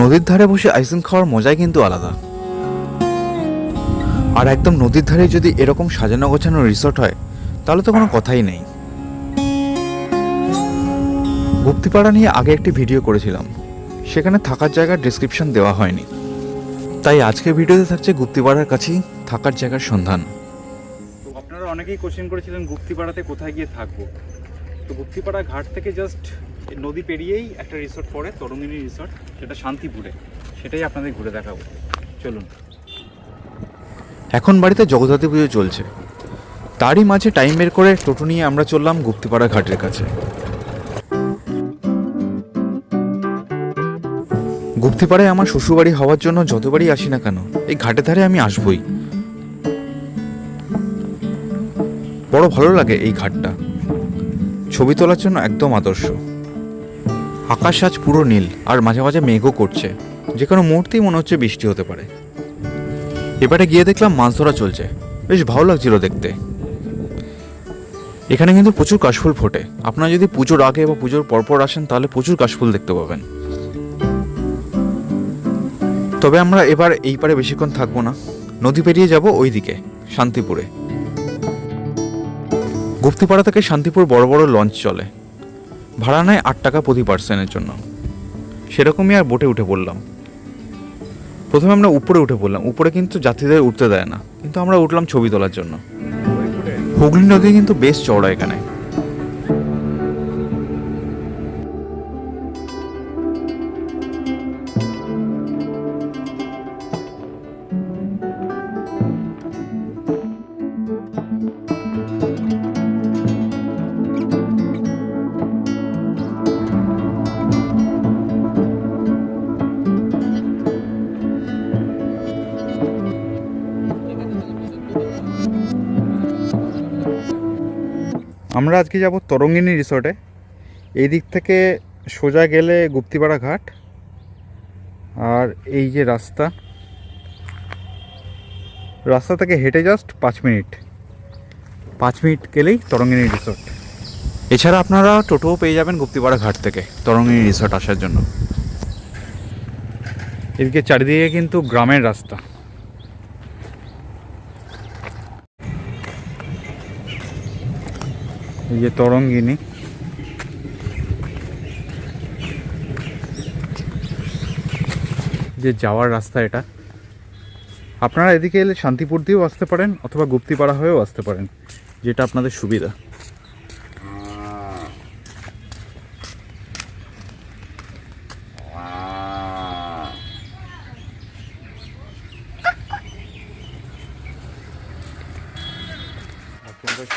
নদীর ধারে বসে আইসক্রিম খাওয়ার মজাই কিন্তু আলাদা। আর একদম নদীর ধারে যদি এরকম সাজানো গোছানো রিসর্ট হয়, তাহলে তো কোনো কথাই নেই। গুপ্তিপাড়া নিয়ে আগে একটি ভিডিও করেছিলাম। সেখানে থাকার জায়গার ডিসক্রিপশন দেওয়া হয়নি। তাই আজকের ভিডিওতে থাকছে গুপ্তিপাড়ার কাছেই থাকার জায়গার সন্ধান। আপনারা অনেকেই কোশ্চেন করেছিলেন গুপ্তিপাড়াতে কোথায় গিয়ে থাকব। তো গুপ্তিপাড়া ঘাট থেকে জাস্ট নদী পেরিয়েই একটা রিসোর্ট পড়ে, তরঙ্গিনী রিসোর্ট সেটা শান্তিপুরে। সেটাই আপনাদের ঘুরে দেখাবো। চলুন। এখন বাড়িতে জগদ্ধাত্রী পুজো চলছে। তারই মাঝে টাইম বের করে টোটো নিয়ে আমরা চললাম গুপ্তিপাড়া ঘাটের কাছে। গুপ্তিপাড়ায় আমার শ্বশুরবাড়ি হওয়ার জন্য যতবারই আসি না কেন, এই ঘাটের ধারে আমি আসবই। বড় ভালো লাগে এই ঘাটটা। ছবি তোলার জন্য একদম আদর্শ। আকাশ আজ পুরো নীল আর মাঝে মাঝে মেঘও করছে। যে কোনো মুহূর্তেই মনে হচ্ছে বৃষ্টি হতে পারে। এবারে গিয়ে দেখলাম মাছ ধরা চলছে। বেশ ভালো লাগছিল দেখতে। এখানে কিন্তু প্রচুর কাশফুল ফোটে। আপনারা যদি পুজোর আগে বা পুজোর পরপর আসেন, তাহলে প্রচুর কাশফুল দেখতে পাবেন। তবে আমরা এবার এই পারে বেশিক্ষণ থাকব না। নদী পেরিয়ে যাব ওই দিকে শান্তিপুরে। গুপ্তিপাড়া থেকে শান্তিপুর বড় বড় লঞ্চ চলে। ভাড়া নেয় আট টাকা প্রতি পার্সনের জন্য। সেরকমই আর বোটে উঠে পড়লাম। প্রথমে আমরা উপরে উঠে পড়লাম। উপরে কিন্তু যাত্রীদের উঠতে দেয় না। কিন্তু আমরা উঠলাম ছবি তোলার জন্য। হুগলি নদী কিন্তু বেশ চওড়া এখানে। আমরা আজকে যাব তরঙ্গিনী রিসর্টে। এই দিক থেকে সোজা গেলে গুপ্তিপাড়া ঘাট আর এই যে রাস্তা। রাস্তা থেকে হেঁটে জাস্ট পাঁচ মিনিট। পাঁচ মিনিট গেলেই তরঙ্গিনী রিসর্ট। এছাড়া আপনারা টোটোও পেয়ে যাবেন গুপ্তিপাড়া ঘাট থেকে তরঙ্গিনী রিসর্ট আসার জন্য। এদিকে চারিদিকে কিন্তু গ্রামের রাস্তা। এই যে তরঙ্গিনী। যে যাওয়ার রাস্তা এটা। আপনারা এদিকে এলে শান্তিপুর দিয়েও আসতে পারেন অথবা গুপ্তিপাড়া হয়েও আসতে পারেন, যেটা আপনাদের সুবিধা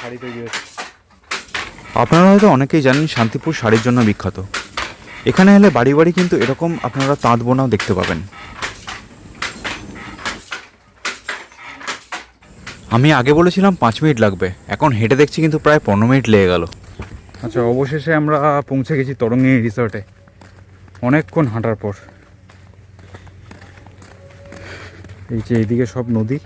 শাড়ি তৈরি হচ্ছে আপনারা হয়তো অনেকেই জানেন শান্তিপুর শাড়ির জন্য বিখ্যাত। এখানে এলে বাড়ি বাড়ি কিন্তু এরকম আপনারা তাঁত বোনাও দেখতে পাবেন। আমি আগে বলেছিলাম পাঁচ মিনিট লাগবে, এখন হেঁটে দেখছি কিন্তু প্রায় পনেরো মিনিট লেগে গেল। আচ্ছা অবশেষে আমরা পৌঁছে গেছি তরঙ্গিনী রিসর্টে। অনেকক্ষণ হাঁটার পর। এই যে এইদিকে সব নদী।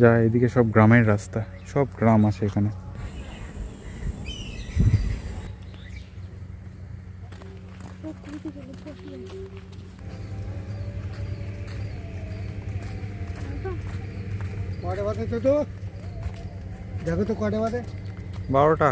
যা এদিকে সব গ্রামের রাস্তা সব গ্রাম আছে এখানে। কটা বাজে তো তো? দেখো তো কটা বাদে বারোটা।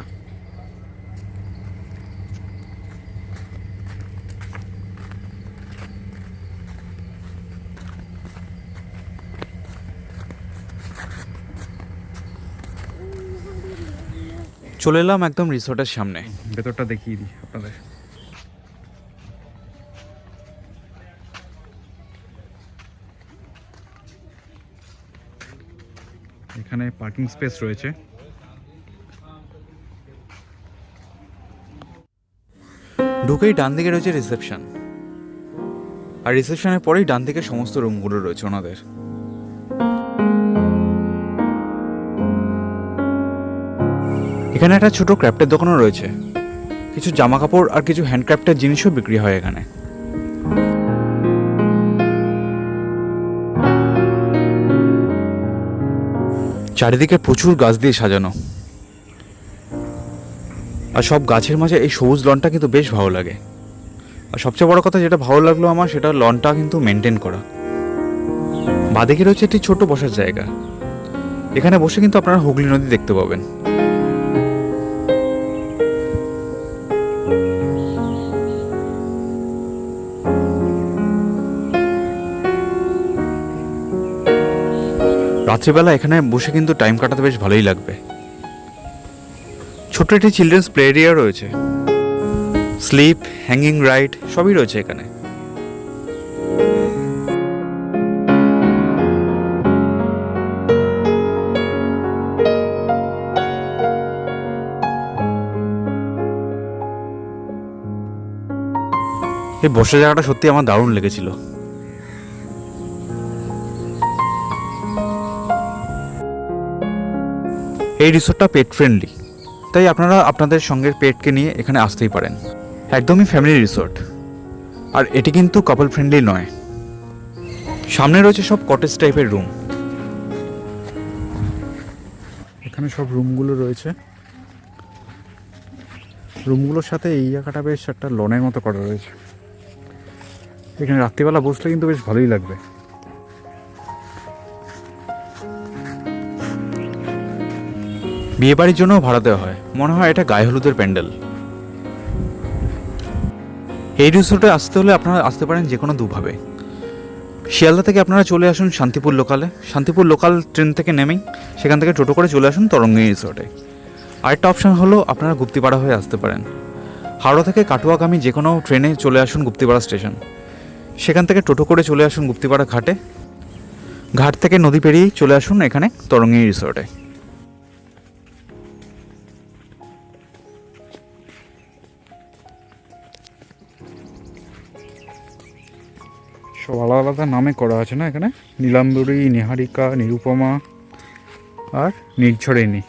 চলে এলাম একদম রিসোর্টের সামনে। ভেতরটা দেখিয়ে দিই আপনাদের। এখানে পার্কিং স্পেস রয়েছে। ঢুকেই ডান দিকে রয়েছে রিসেপশন। আর রিসেপশনের পরেই ডান দিকে সমস্ত রুমগুলো রয়েছে ওনাদের। এখানে একটা ছোট ক্র্যাফটের দোকানও রয়েছে। কিছু জামা কাপড় আর কিছু হ্যান্ডক্রাফটের জিনিসও বিক্রি হয় এখানে। চারিদিকে প্রচুর গাছ দিয়ে সাজানো। আর সব গাছের মাঝে এই সবুজ লনটা কিন্তু বেশ ভালো লাগে। আর সবচেয়ে বড় কথা যেটা ভালো লাগল আমার, সেটা লনটা কিন্তু মেনটেন করা। বাদিকে রয়েছে একটি ছোট বসার জায়গা। এখানে বসে কিন্তু আপনারা হুগলি নদী দেখতে পাবেন। রাত্রিবেলা এখানে বসে কিন্তু টাইম কাটাতে বেশ ভালোই লাগবে। ছোট্ট একটি চিলড্রেন্স প্লে এরিয়া রয়েছে। স্লিপ হ্যাঙ্গিং রাইড সবই রয়েছে এখানে। এই বসে জায়গাটা সত্যি আমার দারুণ লেগেছিল। এই রিসোর্টটা পেট ফ্রেন্ডলি তাই আপনারা আপনাদের সঙ্গের পেটকে নিয়ে এখানে আসতেই পারেন। একদমই ফ্যামিলি রিসোর্ট আর এটি কিন্তু কাপল ফ্রেন্ডলি নয়। সামনে রয়েছে সব কটেজ টাইপের রুম এখানে সব রুমগুলো রয়েছে। রুমগুলোর সাথে এই জায়গাটা বেশ একটা লনের মতো করা রয়েছে। এখানে রাত্রিবেলা বসলে কিন্তু বেশ ভালোই লাগবে। বিয়ে বাড়ির জন্য ভাড়া দেওয়া হয়। মনে হয় এটা গায়ে হলুদের প্যান্ডেল। এই রিসোর্টে আসতে হলে আপনারা আসতে পারেন যে কোনো দুভাবে। শিয়ালদা থেকে আপনারা চলে আসুন শান্তিপুর লোকালে। শান্তিপুর লোকাল ট্রেন থেকে নেমেই সেখান থেকে টোটো করে চলে আসুন তরঙ্গিনী রিসোর্টে। আরেকটা অপশান হলো আপনারা গুপ্তিপাড়া হয়ে আসতে পারেন। হাওড়া থেকে কাটুয়াগামী যে কোনো ট্রেনে চলে আসুন গুপ্তিপাড়া স্টেশন। সেখান থেকে টোটো করে চলে আসুন গুপ্তিপাড়া ঘাটে। ঘাট থেকে নদী পেরিয়েই চলে আসুন এখানে তরঙ্গিনী রিসোর্টে। সব আলাদা আলাদা নামে করা আছে না এখানে? নীলাম্বরী, নিহারিকা, নিরুপমা আর নির্ঝরিণী।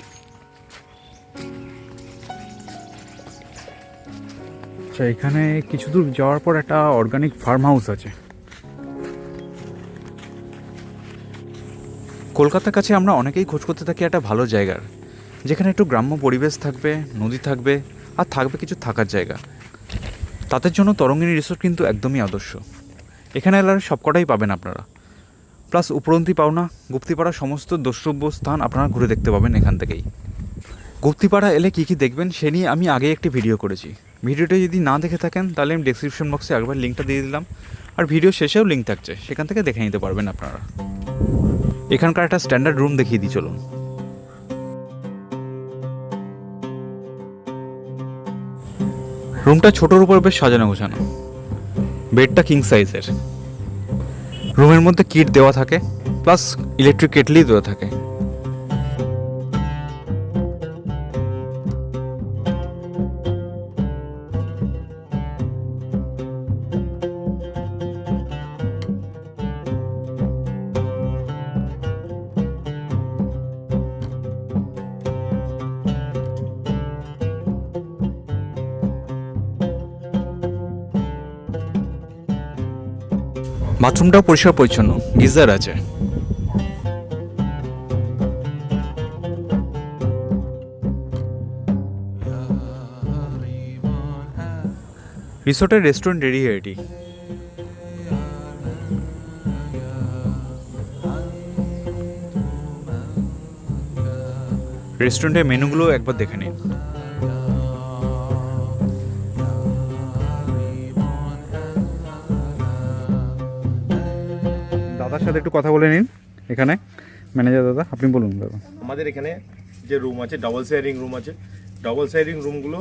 আচ্ছা এখানে কিছু দূর যাওয়ার পর একটা অর্গানিক ফার্ম হাউস আছে। কলকাতার কাছে আমরা অনেকেই খোঁজ করতে থাকি একটা ভালো জায়গার, যেখানে একটু গ্রাম্য পরিবেশ থাকবে, নদী থাকবে আর থাকবে কিছু থাকার জায়গা। তাদের জন্য তরঙ্গিনী রিসোর্ট কিন্তু একদমই আদর্শ। এখানে এলার সবকটাই পাবেন আপনারা। প্লাস উপরন্তি পাওনা, গুপ্তিপাড়া সমস্ত দ্রষ্টব্য স্থান আপনারা ঘুরে দেখতে পাবেন এখান থেকেই। গুপ্তিপাড়া এলে কী কী দেখবেন সে নিয়ে আমি আগে একটি ভিডিও করেছি। ভিডিওটা যদি না দেখে থাকেন, তাহলে আমি ডেসক্রিপশন বক্সে একবার লিঙ্কটা দিয়ে দিলাম। আর ভিডিও শেষেও লিঙ্ক থাকছে, সেখান থেকে দেখে নিতে পারবেন আপনারা। এখানকার একটা স্ট্যান্ডার্ড রুম দেখিয়ে দিই, চলুন। রুমটা ছোটোর উপর বেশ সাজানো গোছানো। বেডটা কিং সাইজের রুমের মধ্যে কিট দেওয়া থাকে প্লাস ইলেকট্রিক কেটলি দেওয়া থাকে। বাথরুমটাও পরিষ্কার পরিচ্ছন্ন। গিজার আছে। রিসোর্টের রেস্টুরেন্ট রেডি এটি রেস্টুরেন্টের মেনুগুলো একবার দেখে নিন। দাদার সাথে একটু কথা বলে নিন এখানে। ম্যানেজার দাদা আপনি বলুন দাদা। আমাদের এখানে যে রুম আছে ডাবল শেয়ারিং রুম আছে। ডাবল শেয়ারিং রুমগুলো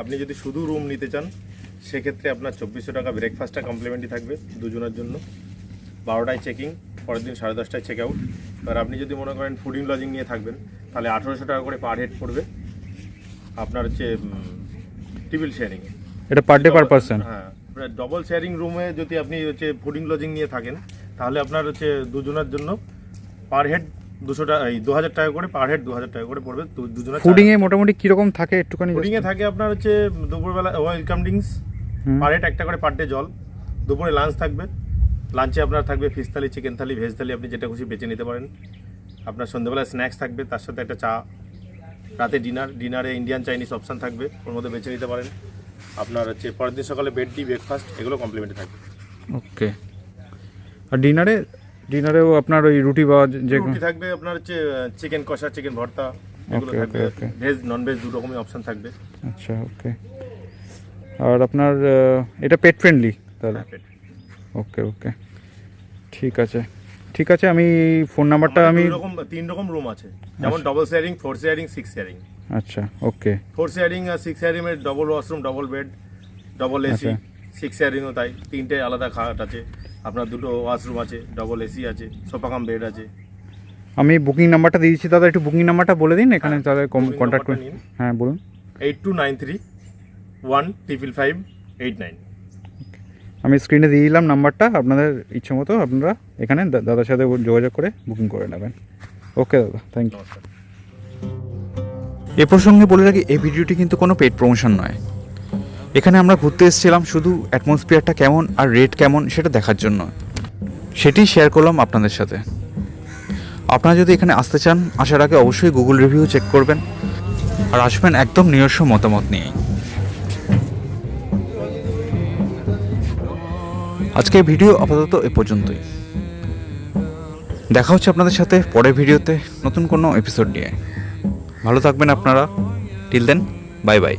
আপনি যদি শুধু রুম নিতে চান সেক্ষেত্রে আপনার চব্বিশশো টাকা ব্রেকফাস্টটা কমপ্লিমেন্টরি থাকবে দুজনের জন্য। বারোটায় চেকিং পরের দিন সাড়ে দশটায় চেক আউট এবার আপনি যদি মনে করেন ফুডিং লজিং নিয়ে থাকবেন তাহলে আঠেরোশো টাকা করে পার হেড পড়বে আপনার হচ্ছে টিবিল শেয়ারিং এটা পার ডে পার পার্সন হ্যাঁ ডবল শেয়ারিং রুমে যদি আপনি হচ্ছে ফুডিং লজিং নিয়ে থাকেন তাহলে আপনার হচ্ছে দুজনের জন্য পার হেড দুশো টাকা এই দু হাজার টাকা করে পার হেড দু হাজার টাকা করে পড়বে দু- দুজনের ফুডিং এ মোটামুটি কীরকম থাকে একটুখানি ফুডিং এ থাকে আপনার হচ্ছে দুপুরবেলা ওয়েলকাম ড্রিঙ্কস পার হেড একটা করে পার ডে জল। দুপুরে লাঞ্চ থাকবে। লাঞ্চে আপনার থাকবে fish thali chicken thali veg thali আপনি যেটা খুশি বেছে নিতে পারেন। আপনার সন্ধ্যেবেলা স্ন্যাক্স থাকবে তার সাথে একটা চা। রাতে ডিনার ডিনারে ইন্ডিয়ান চাইনিজ অপশান থাকবে ওর মধ্যে বেছে নিতে পারেন। আপনার হচ্ছে পরের দিন সকালে বেড টি ব্রেকফাস্ট এগুলো কমপ্লিমেন্টে থাকবে। ওকে আর ডিনারে? ডিনারেও আপনার ওই রুটি বা যে রুটি থাকবে আপনার হচ্ছে চিকেন কষা চিকেন ভর্তা এগুলো Okay, থাকবে। okay, okay. Veg non veg দু রকমের অপশন থাকবে। আচ্ছা ওকে। আর আপনার এটা পেট ফ্রেন্ডলি তাহলে? ওকে ওকে। ঠিক আছে। ঠিক আছে আমি ফোন নাম্বারটা আমি রকম তিন রকম রুম আছে। যেমন double sharing four sharing six sharing আচ্ছা ওকে। ফোর শেয়ারিং আর সিক্স শেয়ারিং এর double washroom double bed double AC. Six শেয়ারিংও তাই। তিনটে আলাদা খাট আছে। আপনার দুটো ওয়াশরুম আছে ডবল এসি আছে সোফা কাম বেড আছে। আমি বুকিং নাম্বারটা দিয়েছি দাদা একটু বুকিং নাম্বারটা বলে দিন এখানে হ্যাঁ, তাহলে কন্ট্যাক্ট করে হ্যাঁ বলুন। Eight two nine three one triple five eight nine আমি স্ক্রিনে দিয়ে দিলাম নাম্বারটা আপনাদের ইচ্ছে মতো আপনারা এখানে দা- দাদার সাথে যোগাযোগ করে বুকিং করে নেবেন। ওকে দাদা থ্যাংক ইউ এ প্রসঙ্গে বলে রাখি এই ভিডিওটি কিন্তু কোনো পেড প্রমোশন নয়। এখানে আমরা ঘুরতে এসেছিলাম শুধু অ্যাটমসফিয়ারটা কেমন আর রেট কেমন সেটা দেখার জন্য। সেটি শেয়ার করলাম আপনাদের সাথে। আপনারা যদি এখানে আসতে চান, আসার আগে অবশ্যই গুগল রিভিউ চেক করবেন আর আসবেন একদম নিজস্ব মতামত নিয়েই আজকের ভিডিও আপাতত এ পর্যন্তই। দেখা হচ্ছে আপনাদের সাথে পরের ভিডিওতে নতুন কোনো এপিসোড নিয়ে। ভালো থাকবেন আপনারা। Till then bye bye